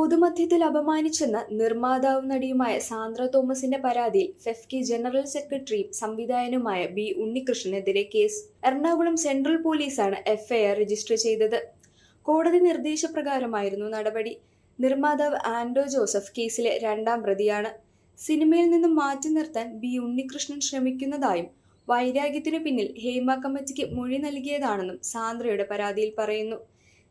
പൊതുമധ്യത്തിൽ അപമാനിച്ചെന്ന നിർമ്മാതാവും നടിയുമായ സാന്ദ്ര തോമസിന്റെ പരാതിയിൽ ഫെഫ്കി ജനറൽ സെക്രട്ടറിയും സംവിധായകനുമായ ബി ഉണ്ണികൃഷ്ണനെതിരെ കേസ്. എറണാകുളം സെൻട്രൽ പോലീസാണ് എഫ്ഐആർ രജിസ്റ്റർ ചെയ്തത്. കോടതി നിർദ്ദേശപ്രകാരമായിരുന്നു നടപടി. നിർമ്മാതാവ് ആൻഡോ ജോസഫ് കേസിലെ രണ്ടാം പ്രതിയാണ്. സിനിമയിൽ നിന്നും മാറ്റി നിർത്താൻ ബി ഉണ്ണികൃഷ്ണൻ ശ്രമിക്കുന്നതായും വൈരാഗ്യത്തിനു പിന്നിൽ ഹേമ കമ്മിറ്റിക്ക് മൊഴി നൽകിയതാണെന്നും സാന്ദ്രയുടെ പരാതിയിൽ പറയുന്നു.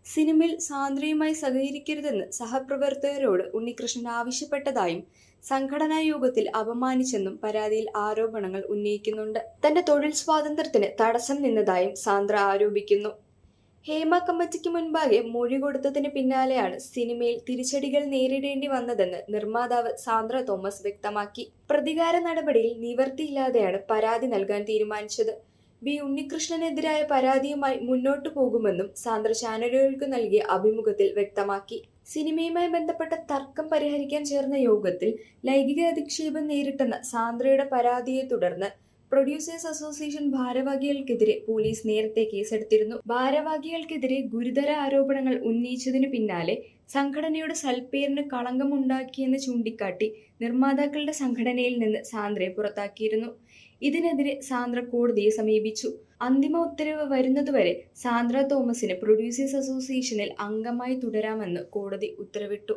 സിനിമയിൽ സാന്ദ്രയുമായി സഹകരിക്കരുതെന്ന് സഹപ്രവർത്തകരോട് ഉണ്ണികൃഷ്ണൻ ആവശ്യപ്പെട്ടതായും സംഘടനാ യോഗത്തിൽ അപമാനിച്ചെന്നും പരാതിയിൽ ആരോപണങ്ങൾ ഉന്നയിക്കുന്നുണ്ട്. തന്റെ തൊഴിൽ സ്വാതന്ത്ര്യത്തിന് തടസ്സം നിന്നതായും സാന്ദ്ര ആരോപിക്കുന്നു. ഹേമ കമ്മിറ്റിക്ക് മുൻപാകെ മൊഴി കൊടുത്തതിന് പിന്നാലെയാണ് സിനിമയിൽ തിരിച്ചടികൾ നേരിടേണ്ടി വന്നതെന്ന് നിർമ്മാതാവ് സാന്ദ്ര തോമസ് വ്യക്തമാക്കി. പ്രതികാര നടപടിയിൽ നിവർത്തിയില്ലാതെയാണ് പരാതി നൽകാൻ തീരുമാനിച്ചത്. ബി ഉണ്ണികൃഷ്ണനെതിരായ പരാതിയുമായി മുന്നോട്ടു പോകുമെന്നും സാന്ദ്ര ചാനലുകൾക്ക് നൽകിയ അഭിമുഖത്തിൽ വ്യക്തമാക്കി. സിനിമയുമായി ബന്ധപ്പെട്ട തർക്കം പരിഹരിക്കാൻ ചേർന്ന യോഗത്തിൽ ലൈംഗിക അധിക്ഷേപം നേരിട്ടെന്ന സാന്ദ്രയുടെ പരാതിയെ തുടർന്ന് പ്രൊഡ്യൂസേഴ്സ് അസോസിയേഷൻ ഭാരവാഹികൾക്കെതിരെ പോലീസ് നേരത്തെ കേസെടുത്തിരുന്നു. ഭാരവാഹികൾക്കെതിരെ ഗുരുതര ആരോപണങ്ങൾ ഉന്നയിച്ചതിനു പിന്നാലെ സംഘടനയുടെ സൽപ്പേരിന് കളങ്കമുണ്ടാക്കിയെന്ന് ചൂണ്ടിക്കാട്ടി നിർമ്മാതാക്കളുടെ സംഘടനയിൽ നിന്ന് സാന്ദ്രയെ പുറത്താക്കിയിരുന്നു. ഇതിനെതിരെ സാന്ദ്ര കോടതിയെ സമീപിച്ചു. അന്തിമ ഉത്തരവ് വരുന്നതുവരെ സാന്ദ്ര തോമസിന് പ്രൊഡ്യൂസേഴ്സ് അസോസിയേഷനിൽ അംഗമായി തുടരാമെന്ന് കോടതി ഉത്തരവിട്ടു.